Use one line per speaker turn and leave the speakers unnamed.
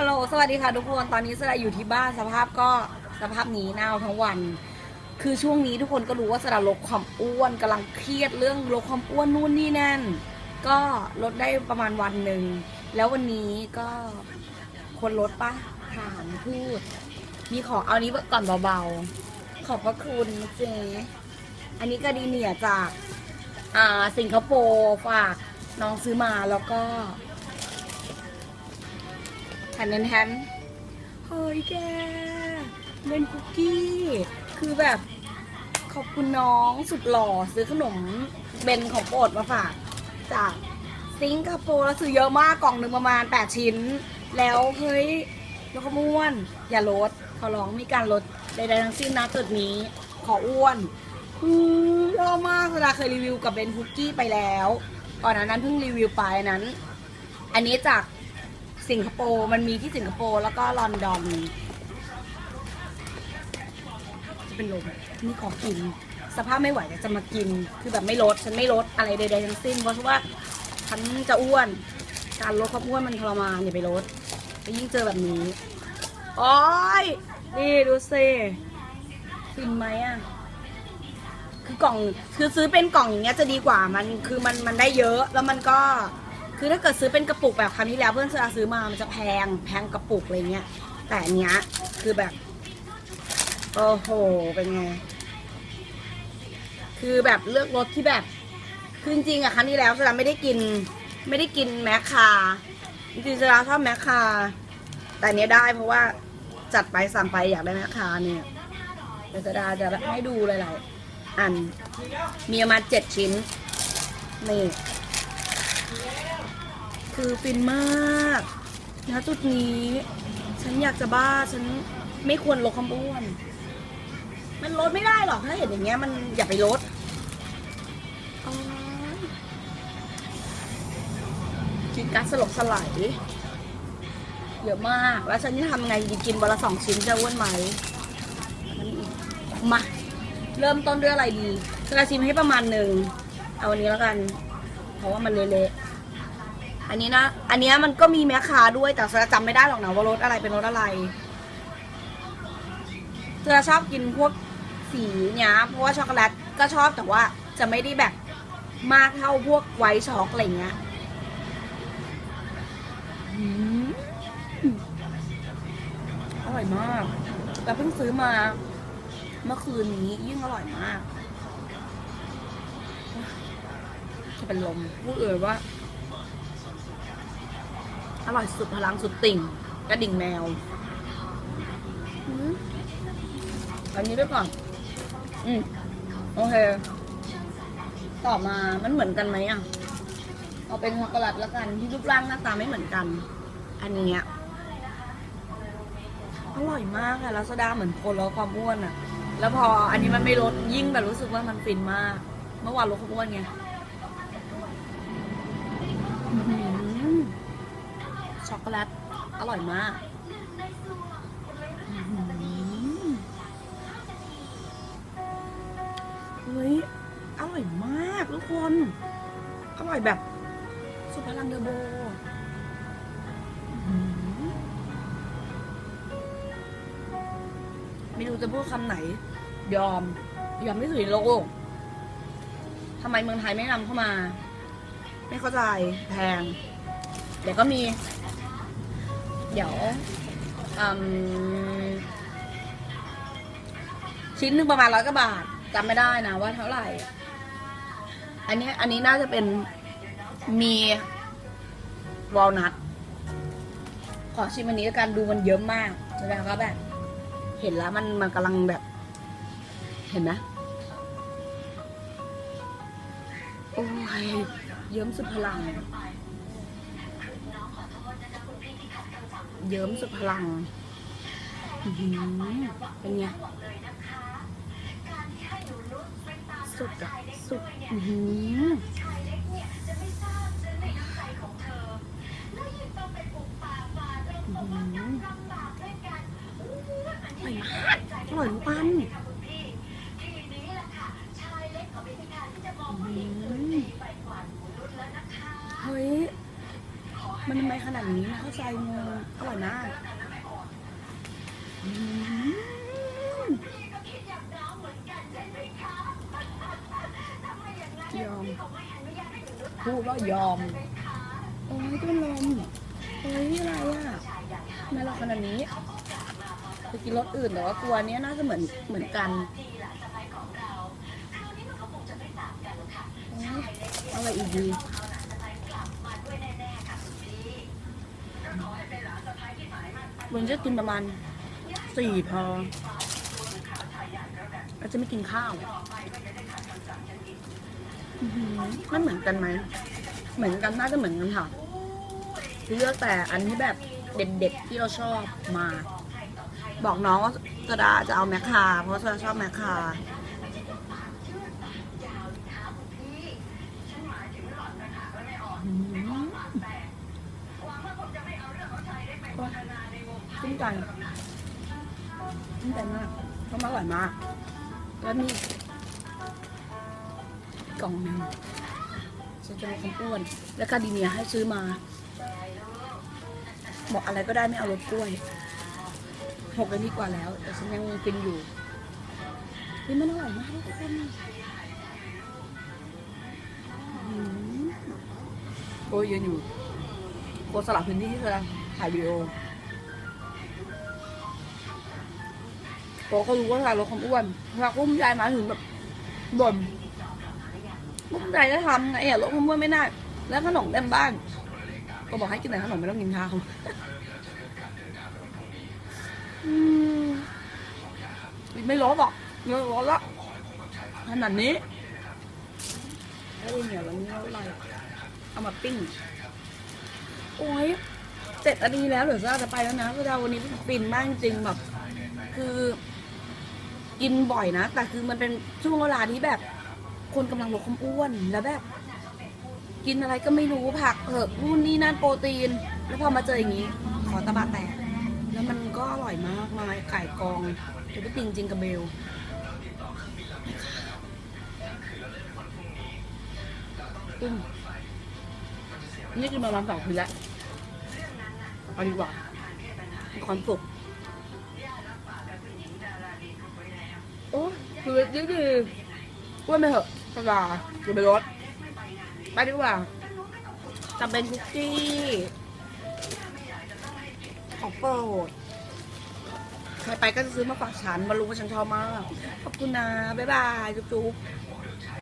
ฮัลโหล สวัสดีค่ะทุกคน ตอนนี้สระอยู่ที่บ้านสภาพก็สภาพนี้หนาวทั้งวัน คือช่วงนี้ทุกคนก็รู้ว่าสระลดความอ้วนกำลังเครียดเรื่องลดความอ้วนนู่นนี่นั่น ก็ลดได้ประมาณวันหนึ่ง แล้ววันนี้ก็คนลดปะถามพูด มีของเอานี้ก่อนเบาๆ ขอบพระคุณเจอันนี้ก็ดีเนียจาก อ่าสิงคโปร์ฝากน้องซื้อมาแล้วก็ แทนแทนแทนเฮ้ยแกเป็นคุกกี้ คือแบบขอบคุณน้องสุดหล่อซื้อขนมเบนของโปรดมาฝากจากสิงคโปร์แล้วซื้อเยอะมากกล่องหนึ่งประมาณ 8 ชิ้น แล้วเฮ้ยแล้วก็ม้วน อย่าลดขอร้องมีการลดใดๆทั้งสิ้นนะจุดนี้ขออ้วนอือชอบมากสดาเคยรีวิวกับเบนคุกกี้ไปแล้วก่อนหน้านั้นเพิ่งรีวิวไปนั้น อันนี้จาก สิงคโปร์มันมีที่สิงคโปร์แล้วก็ลอนดอนจะเป็นลมนี่ขอกิน สภาพไม่ไหวแต่จะมากิน คือแบบไม่ลดฉันไม่ลดอะไรใดๆทั้งสิ้น เพราะว่าฉันจะอ้วน การลดความอ้วนมันทรมานอย่าไปลดไปยิ่งเจอแบบนี้โอ้ยนี่ดูสิฟินไหมอะคือกล่องคือซื้อเป็นกล่องอย่างเงี้ยจะดีกว่ามันคือมันมันได้เยอะแล้วมันก็ คือถ้าเกิดซื้อเป็นกระปุกแบบครั้งที่แล้วเพื่อนซื้อซื้อมามันจะแพงแพงกระปุกอะไรเงี้ย แต่อันเนี้ยคือแบบ โอ้โห เป็นไง คือแบบเลือกรสที่แบบ คือจริงๆอะครั้งที่แล้วสลาไม่ได้กิน ไม่ได้กินแมคคา จริงๆสลาชอบแมคคา แต่อันเนี้ยได้เพราะว่าจัดไปสั่งไปอยากได้แมคคาเนี่ยเดี๋ยวสดาจะให้ดูหลายๆอันมีประมาณเจ็ดชิ้น นี่ คือฟินมากนะจุดนี้ ฉันอยากจะบ้าฉันไม่ควรลดความอ้วน มันลดไม่ได้หรอกถ้าเห็นอย่างเงี้ยมันอย่าไปลดกินกัสสลบสลายเยอะมาก แล้วฉันจะทำไงดีกินวันละสองชิ้นจะอ้วนไหมมา เริ่มต้นด้วยอะไรดีจะชิมให้ประมาณหนึ่ง เอาอันนี้แล้วกัน เพราะว่ามันเละๆ อันนี้นะ อันเนี้ยมันก็มีแม่ค้าด้วยแต่เราจำไม่ได้หรอกนะว่ารสอะไรเป็นรสอะไรเธอชอบกินพวกสีเนี้ยเพราะว่าช็อกโกแลตก็ชอบแต่ว่าจะไม่ได้แบบมากเท่าพวกไวท์ช็อกอะไรเงี้ยอืมอร่อยมากแต่เพิ่งซื้อมา เมื่อคืนนี้ยิ่งอร่อยมากจะเป็นลมพูดเอ่ยว่า อร่อยสุดพลังสุดติ่งกระดิ่งแมวอืมอันนี้ด้วยก่อน อืมโอเค ต่อมามันเหมือนกันไหมอะ เอาเป็นช็อกโกแลตแล้วกันที่รูปร่างหน้าตาไม่เหมือนกัน อันเนี้ยอร่อยมากอะแล้วโซดาเหมือนคนลดความอ้วนอะแล้วพออันนี้มันไม่ลดยิ่งแบบรู้สึกว่ามันฟินมาก เมื่อวานลดความอ้วนไง ช็อกโกแลต อร่อยมากเฮ้ย อร่อยมากทุกคน อร่อยแบบ สุดพลังเดอร์โบไม่รู้จะพูดคำไหน ยอม ยอมที่สุดในโลกทำไมเมืองไทยไม่นำเข้ามา ไม่เข้าใจแพงเดี๋ยวก็มี เดี๋ยวชิ้นหนึ่งประมาณร้อยกว่าบาทจำไม่ได้นะว่าเท่าไหร่ อันนี้อันนี้น่าจะเป็นมีวอลนัทขอชิมอันนี้กันดูมันเยอะมากแสดงว่าแบบ เห็นแล้วมันมันกำลังแบบ เห็นไหมโอ้ยเยิ้มสุดพลัง เยิ้มสุดพลังหือเป็นไงสุดอะสุดอื้อหืออื้อหืออร่อยมากอร่อยทุกอันอื้อหือเฮ้ย มันทำไมขนาดนี้นะเข้าใจงงอร่อยมากยอมพูดว่ายอม โอ้ยต้นลมโอ้ยอะไรอะทำไมเราขนาดนี้ไปกินรสอื่นแต่ว่ากลัวเนี้ยน่าจะเหมือนเหมือนกันอะไรอีกดี วันจะกินประมาณสี่พอเราจะไม่กินข้าวมันเหมือนกันไหม เหมือนกันน่าจะเหมือนกันค่ะเลือกแต่อันที่แบบเด็ดๆที่เราชอบมา บอกน้องว่าสดาจะเอาแมคคาเพราะสดาชอบแมคคาอืมโอ๊ย ชื่นใจชื่มากเพราะมันอร่อยมาก แล้วนี่กล่องหนึ่งฉันจะลดความอ้วน แล้วคาดีเนียให้ซื้อมา บอกอะไรก็ได้ไม่เอารสกล้วยหกกันดีกว่าแล้ว แต่ฉันยังกินอยู่นี่มันอร่อยมากทุกคนโอ้ยยืนอยู่โคสลับพื้นที่ที่เธอถ่ายวิดีโอ โตก็รู้ว่าถ่ายลดความอ้วนพออุ้มยายมาถึงแบบบ่นลูกใจจะทำไงอะลดความอ้วนไม่ได้ แล้วขนมเต็มบ้าน ก็บอกให้กินแต่ขนมไม่ต้องกินข้าวอืมกินไม่ลดหรอกเงินลดละขนาดนี้แล้วเหนียววันนี้เอาอะไรเอามาปิ้งโอ้ยเจ็ดนาทีแล้วเดี๋ยวจะจะไปแล้วนะเพราะว่าวันนี้ฟินมากจริงๆแบบ คือ กินบ่อยนะ แต่คือมันเป็นช่วงเวลาที่แบบ คนกำลังลดความอ้วนแล้วแบบ กินอะไรก็ไม่รู้ผักเผือกนู่นนี่นั่นโปรตีน แล้วพอมาเจออย่างนี้ ขอตะบะแตก แล้วมันก็อร่อยมากมายไก่กองเดี๋ยวไปติงจริงกับเบลอืมนี่กินมาวันสองคืนแล้วเอาดีกว่ามีความสุข คือนี่คือ้วนไปเถอะสบาอย่าไปรถไปดีกว่าจะเป็นคุกกี้ของโปรดใครไปก็จะซื้อมาฝากฉันมารู้ว่าฉันชอบมาก ขอบคุณนะ บ๊ายบาย จุ๊บ